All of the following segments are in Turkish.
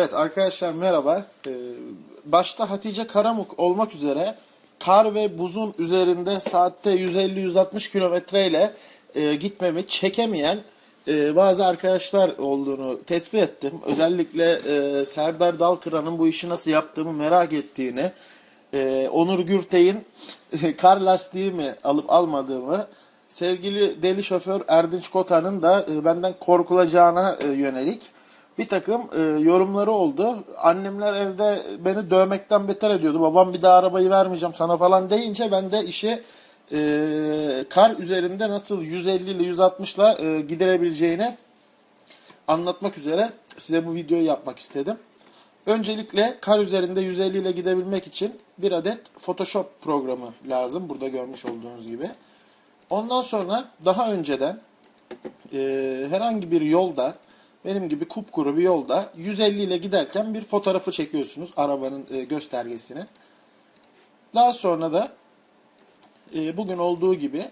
Evet arkadaşlar merhaba. Ee, başta Hatice Karamuk olmak üzere kar ve buzun üzerinde saatte 150-160 kilometre ile e, gitmemi çekemeyen e, bazı arkadaşlar olduğunu tespit ettim. Özellikle e, Serdar Dalkıran'ın bu işi nasıl yaptığımı merak ettiğini, e, Onur Gürtey'in kar lastiği mi alıp almadığımı, sevgili deli şoför Erdinç Kotan'ın da benden korkulacağına yönelik bir takım e, yorumları oldu. Annemler evde beni dövmekten beter ediyordu. Babam bir daha arabayı vermeyeceğim sana falan deyince ben de işi e, kar üzerinde nasıl 150 ile 160 ile e, giderebileceğini anlatmak üzere size bu videoyu yapmak istedim. Öncelikle kar üzerinde 150 ile gidebilmek için bir adet Photoshop programı lazım. Burada görmüş olduğunuz gibi. Ondan sonra daha önceden e, herhangi bir yolda benim gibi kupkuru bir yolda 150 ile giderken bir fotoğrafı çekiyorsunuz arabanın e, göstergesini. Daha sonra da e, bugün olduğu gibi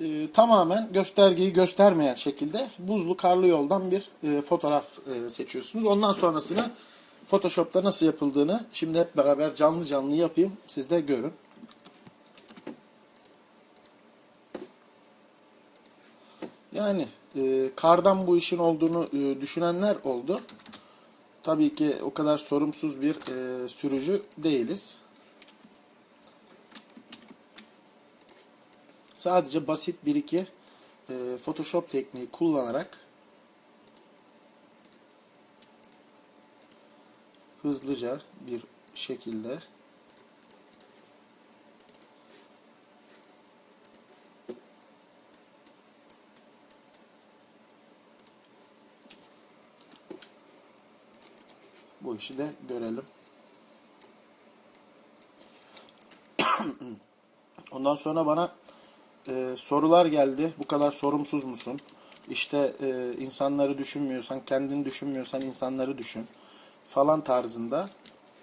e, tamamen göstergeyi göstermeyen şekilde buzlu karlı yoldan bir fotoğraf seçiyorsunuz. Ondan sonrasını Photoshop'ta nasıl yapıldığını şimdi hep beraber canlı canlı yapayım. Siz de görün. Yani e, kardan bu işin olduğunu e, düşünenler oldu. Tabii ki o kadar sorumsuz bir e, sürücü değiliz. Sadece basit bir iki e, Photoshop tekniği kullanarak hızlıca bir şekilde işi de görelim. Ondan sonra bana e, sorular geldi. Bu kadar sorumsuz musun? İşte e, insanları düşünmüyorsan, kendini düşünmüyorsan insanları düşün falan tarzında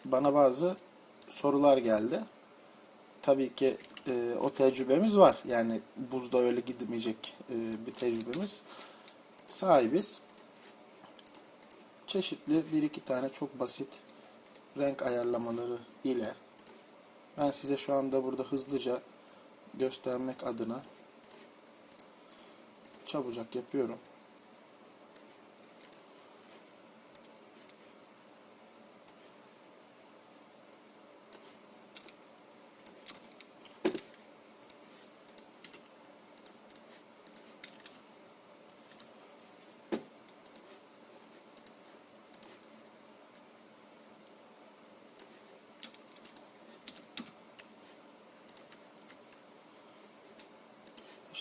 bana bazı sorular geldi. Tabii ki e, o tecrübemiz var. Yani buzda öyle gidemeyecek e, bir tecrübemiz sahibiz. Çeşitli bir iki tane çok basit renk ayarlamaları ile ben size şu anda burada hızlıca göstermek adına çabucak yapıyorum.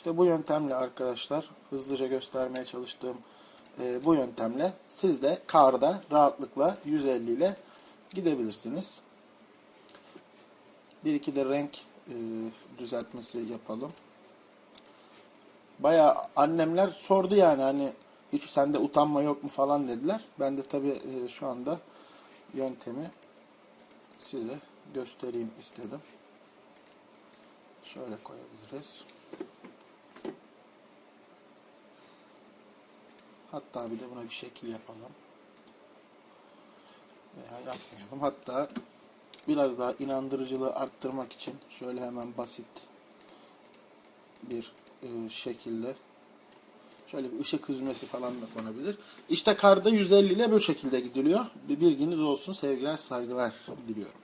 İşte bu yöntemle arkadaşlar hızlıca göstermeye çalıştığım e, bu yöntemle siz de karda rahatlıkla 150 ile gidebilirsiniz. Bir iki de renk e, düzeltmesi yapalım. Baya annemler sordu yani hani hiç sende utanma yok mu falan dediler. Ben de tabii e, şu anda yöntemi size göstereyim istedim. Şöyle koyabiliriz. Hatta bir de buna bir şekil yapalım. Veya yapmayalım. Hatta biraz daha inandırıcılığı arttırmak için şöyle hemen basit bir e, şekilde şöyle bir ışık hüzmesi falan da konabilir. İşte karda 150 ile bu şekilde gidiliyor. Bir bilginiz olsun. Sevgiler, saygılar diliyorum.